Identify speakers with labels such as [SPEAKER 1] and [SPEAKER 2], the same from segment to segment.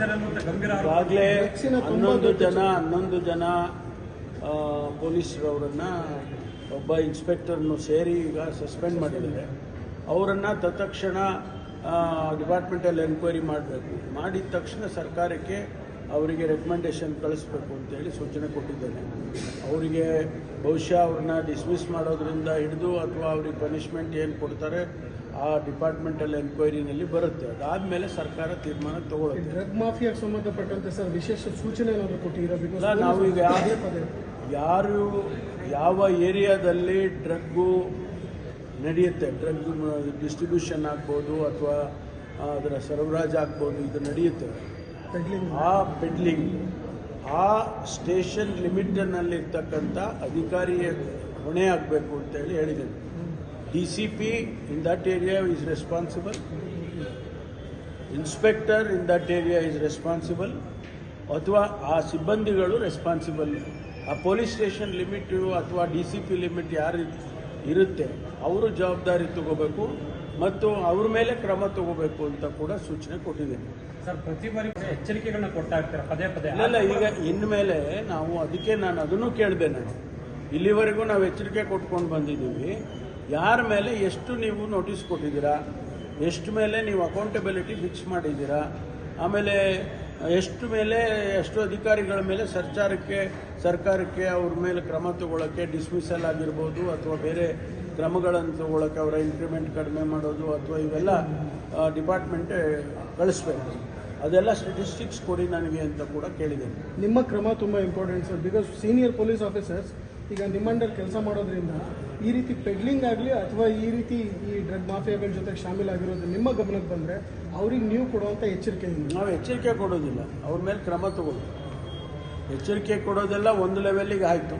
[SPEAKER 1] ಈಗಾಗಲೇ ಹನ್ನೊಂದು ಜನ ಹನ್ನೊಂದು ಜನ ಪೊಲೀಸರವರನ್ನ ಒಬ್ಬ ಇನ್ಸ್ಪೆಕ್ಟರ್ನು ಸೇರಿ ಈಗ ಸಸ್ಪೆಂಡ್ ಮಾಡಿದ್ದಾರೆ. ಅವರನ್ನು ತತ್ಕ್ಷಣ ಡಿಪಾರ್ಟ್ಮೆಂಟಲ್ಲಿ ಎನ್ಕ್ವೈರಿ ಮಾಡಬೇಕು. ಮಾಡಿದ ತಕ್ಷಣ ಸರ್ಕಾರಕ್ಕೆ ಅವರಿಗೆ ರೆಕಮೆಂಡೇಶನ್ ಕಳಿಸ್ಬೇಕು ಅಂತೇಳಿ ಸೂಚನೆ ಕೊಟ್ಟಿದ್ದೇನೆ. ಅವರಿಗೆ ಬಹುಶಃ ಅವ್ರನ್ನ ಡಿಸ್ಮಿಸ್ ಮಾಡೋದ್ರಿಂದ ಹಿಡಿದು ಅಥವಾ ಅವ್ರಿಗೆ ಪನಿಷ್ಮೆಂಟ್ ಏನು ಕೊಡ್ತಾರೆ ಆ ಡಿಪಾರ್ಟ್ಮೆಂಟಲ್ ಎನ್ಕ್ವೈರಿನಲ್ಲಿ ಬರುತ್ತೆ. ಅದಾದಮೇಲೆ ಸರ್ಕಾರ ತೀರ್ಮಾನ ತಗೊಳ್ಳುತ್ತೆ
[SPEAKER 2] ಡ್ರಗ್ ಮಾಫಿಯಾಗೆ ಸಂಬಂಧಪಟ್ಟಂತೆ ಸರ್ ವಿಶೇಷ ಸೂಚನೆ ಏನಾದರೂ ಕೊಟ್ಟಿದ್ದೀರಾ?
[SPEAKER 1] ನಾವು ಈಗ ಯಾರು ಯಾವ ಏರಿಯಾದಲ್ಲಿ ಡ್ರಗ್ಗು ನಡೆಯುತ್ತೆ ಡ್ರಗ್ ಡಿಸ್ಟ್ರಿಬ್ಯೂಷನ್ ಆಗ್ಬೋದು ಅಥವಾ ಅದರ ಸರಬರಾಜು ಆಗ್ಬೋದು ಇದು ನಡೆಯುತ್ತೆ. ಆ ಪೆಡ್ಲಿಂಗ್, ಆ ಸ್ಟೇಷನ್ ಲಿಮಿಟ್ನಲ್ಲಿರ್ತಕ್ಕಂಥ ಅಧಿಕಾರಿಯ ಹೊಣೆ ಆಗಬೇಕು ಅಂತೇಳಿ ಹೇಳಿದ್ದೇನೆ. D C P in that area is responsible inspector in that area is responsible ಅಥವಾ ಆ ಸಿಬ್ಬಂದಿಗಳು ರೆಸ್ಪಾನ್ಸಿಬಲ್ ಆ ಪೊಲೀಸ್ ಸ್ಟೇಷನ್ ಲಿಮಿಟ್ ಅಥವಾ ಡಿ ಸಿ ಪಿ ಲಿಮಿಟ್ ಯಾರು ಇರುತ್ತೆ. ಅವರು ಜವಾಬ್ದಾರಿ ತಗೋಬೇಕು ಮತ್ತು ಅವ್ರ ಮೇಲೆ ಕ್ರಮ ತಗೋಬೇಕು ಅಂತ ಕೂಡ ಸೂಚನೆ ಕೊಟ್ಟಿದ್ದೀನಿ.
[SPEAKER 3] ಸರ್ ಪ್ರತಿ ಬಾರಿ ಎಚ್ಚರಿಕೆಗಳನ್ನ ಕೊಡ್ತಾ ಇರ್ತಾರೆ? ಪದೇ ಪದೇ
[SPEAKER 1] ಇಲ್ಲ ಈಗ ಇನ್ಮೇಲೆ ನಾವು ಅದಕ್ಕೆ ನಾನು ಅದನ್ನು ಕೇಳಿದೆ ನಾನು. ಇಲ್ಲಿವರೆಗೂ ನಾವು ಎಚ್ಚರಿಕೆ ಕೊಟ್ಕೊಂಡು ಬಂದಿದ್ದೀವಿ. ಯಾರ ಮೇಲೆ ಎಷ್ಟು ನೀವು ನೋಟಿಸ್ ಕೊಟ್ಟಿದ್ದೀರಾ? ಎಷ್ಟು ಮೇಲೆ ನೀವು ಅಕೌಂಟಬಿಲಿಟಿ ಫಿಕ್ಸ್ ಮಾಡಿದ್ದೀರಾ? ಆಮೇಲೆ ಎಷ್ಟು ಮೇಲೆ, ಎಷ್ಟು ಅಧಿಕಾರಿಗಳ ಮೇಲೆ ಸರ್ಕಾರಕ್ಕೆ ಸರ್ಕಾರಕ್ಕೆ ಅವ್ರ ಮೇಲೆ ಕ್ರಮ ತಗೊಳ್ಳೋಕ್ಕೆ ಡಿಸ್ಮಿಸಲ್ ಆಗಿರ್ಬೋದು ಅಥವಾ ಬೇರೆ ಕ್ರಮಗಳನ್ನು ತಗೊಳ್ಳೋಕ್ಕೆ ಅವರ ಇನ್ಕ್ರಿಮೆಂಟ್ ಕಡಿಮೆ ಮಾಡೋದು ಅಥವಾ ಇವೆಲ್ಲ ಡಿಪಾರ್ಟ್ಮೆಂಟ್ ಕಳಿಸ್ಬೇಕು. ಅದೆಲ್ಲ ಸ್ಟೆಟಿಸ್ಟಿಕ್ಸ್ ಕೊಡಿ ನನಗೆ ಅಂತ ಕೂಡ ಕೇಳಿದ್ದೇನೆ.
[SPEAKER 2] ನಿಮ್ಮ ಕ್ರಮ ತುಂಬ important sir because senior police officers ಈಗ ನಿಮ್ಮಂಡಲ್ಲಿ ಕೆಲಸ ಮಾಡೋದ್ರಿಂದ ಈ ರೀತಿ ಪೆಡ್ಲಿಂಗ್ ಆಗಲಿ ಅಥವಾ ಈ ರೀತಿ ಈ ಡ್ರಗ್ ಮಾಫಿಯಾಗಳ ಜೊತೆ ಶಾಮೀಲಾಗಿರೋದು ನಿಮ್ಮ ಗಮನಕ್ಕೆ ಬಂದರೆ ಅವ್ರಿಗೆ ನೀವು ಕೊಡುವಂಥ ಎಚ್ಚರಿಕೆ
[SPEAKER 1] ನಾವು ಎಚ್ಚರಿಕೆ ಕೊಡೋದಿಲ್ಲ. ಅವ್ರ ಮೇಲೆ ಕ್ರಮ ತಗೋದು ಎಚ್ಚರಿಕೆ ಕೊಡೋದೆಲ್ಲ ಒಂದು ಲೆವೆಲ್ಲಿಗೆ ಆಯಿತು.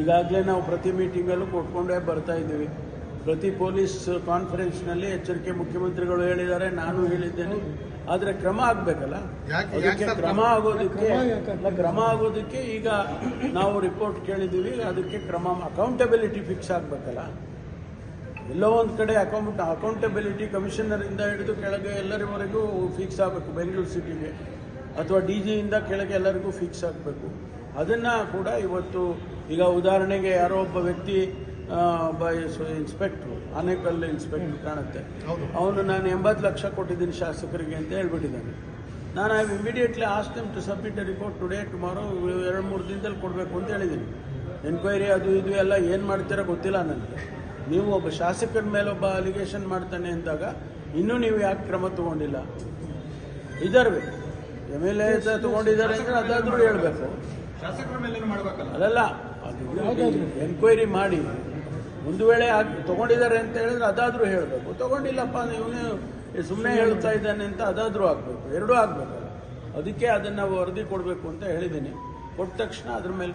[SPEAKER 1] ಈಗಾಗಲೇ ನಾವು ಪ್ರತಿ ಮೀಟಿಂಗಲ್ಲೂ ಕೊಟ್ಕೊಂಡೇ ಬರ್ತಾ ಇದ್ದೀವಿ. ಪ್ರತಿ ಪೊಲೀಸ್ ಕಾನ್ಫರೆನ್ಸ್ನಲ್ಲಿ ಎಚ್ಚರಿಕೆ ಮುಖ್ಯಮಂತ್ರಿಗಳು ಹೇಳಿದ್ದಾರೆ ನಾನು ಹೇಳಿದ್ದೇನೆ. ಆದರೆ ಕ್ರಮ ಆಗಬೇಕಲ್ಲ?
[SPEAKER 4] ಯಾಕೆ-
[SPEAKER 1] ಅದಕ್ಕೆ
[SPEAKER 4] ಯಾಕೆ
[SPEAKER 1] ಕ್ರಮ ಆಗೋದಕ್ಕೆ
[SPEAKER 2] ಕ್ರಮ ಯಾಕೆ?
[SPEAKER 1] ಅಲ್ಲ, ಕ್ರಮ ಆಗೋದಕ್ಕೆ ಈಗ ನಾವು ರಿಪೋರ್ಟ್ ಕೇಳಿದ್ದೀವಿ ಅದಕ್ಕೆ ಕ್ರಮ ಅಕೌಂಟಬಿಲಿಟಿ ಫಿಕ್ಸ್ ಆಗಬೇಕಲ್ಲ? ಎಲ್ಲೋ ಒಂದು ಕಡೆ ಅಕೌಂಟ್ ಅಕೌಂಟಬಿಲಿಟಿ ಕಮಿಷನರಿಂದ ಹಿಡಿದು ಕೆಳಗೆ ಎಲ್ಲರವರೆಗೂ ಫಿಕ್ಸ್ ಆಗಬೇಕು ಬೆಂಗಳೂರು ಸಿಟಿಗೆ. ಅಥವಾ ಡಿ ಜಿಯಿಂದ ಕೆಳಗೆ ಎಲ್ಲರಿಗೂ ಫಿಕ್ಸ್ ಆಗಬೇಕು. ಅದನ್ನು ಕೂಡ ಇವತ್ತು ಈಗ ಉದಾಹರಣೆಗೆ ಯಾರೋ ಒಬ್ಬ ವ್ಯಕ್ತಿ ಒಬ್ಬ ಇನ್ಸ್ಪೆಕ್ಟ್ರು ಆನೇಕಲ್ ಇನ್ಸ್ಪೆಕ್ಟ್ರು ಕಾಣುತ್ತೆ. ಅವನು ನಾನು ಎಂಬತ್ತು ಲಕ್ಷ ಕೊಟ್ಟಿದ್ದೀನಿ ಶಾಸಕರಿಗೆ ಅಂತ ಹೇಳ್ಬಿಟ್ಟಿದ್ದಾನೆ. ನಾನು I immediately asked time to submit a report today tomorrow ಎರಡು ಮೂರು ದಿನದಲ್ಲಿ ಕೊಡಬೇಕು ಅಂತ ಹೇಳಿದ್ದೀನಿ. ಎನ್ಕ್ವೈರಿ ಅದು ಇದು ಎಲ್ಲ ಏನು ಮಾಡ್ತೀರೋ ಗೊತ್ತಿಲ್ಲ ನನಗೆ. ನೀವು ಒಬ್ಬ ಶಾಸಕರ ಮೇಲೆ ಒಬ್ಬ ಅಲಿಗೇಷನ್ ಮಾಡ್ತಾನೆ ಅಂದಾಗ ಇನ್ನೂ ನೀವು ಯಾಕೆ ಕ್ರಮ ತಗೊಂಡಿಲ್ಲ? ಇದಾರ್ವೆ. ಎಂ ಎಲ್ ಎ ತಗೊಂಡಿದ್ದಾರೆ ಅಂದರೆ ಅದಾದರೂ ಹೇಳಬೇಕು.
[SPEAKER 4] ಶಾಸಕರ ಮೇಲೆ ಮಾಡಬೇಕಲ್ಲ?
[SPEAKER 1] ಅಲ್ಲಲ್ಲ ಅದು ಎನ್ಕ್ವೈರಿ ಮಾಡಿ. ಒಂದು ವೇಳೆ ತಗೊಂಡಿದ್ದಾರೆ ಅಂತ ಹೇಳಿದ್ರೆ ಅದಾದರೂ ಹೇಳಬೇಕು. ತಗೊಂಡಿಲ್ಲಪ್ಪ ಇವನು ಸುಮ್ಮನೆ ಹೇಳ್ತಾ ಇದ್ದಾನೆ ಅಂತ ಅದಾದರೂ ಆಗಬೇಕು. ಎರಡೂ ಆಗಬೇಕು. ಅದಕ್ಕೆ ಅದನ್ನು ವರದಿ ಕೊಡಬೇಕು ಅಂತ ಹೇಳಿದ್ದೀನಿ. ಕೊಟ್ಟ ತಕ್ಷಣ ಅದ್ರ ಮೇಲೆ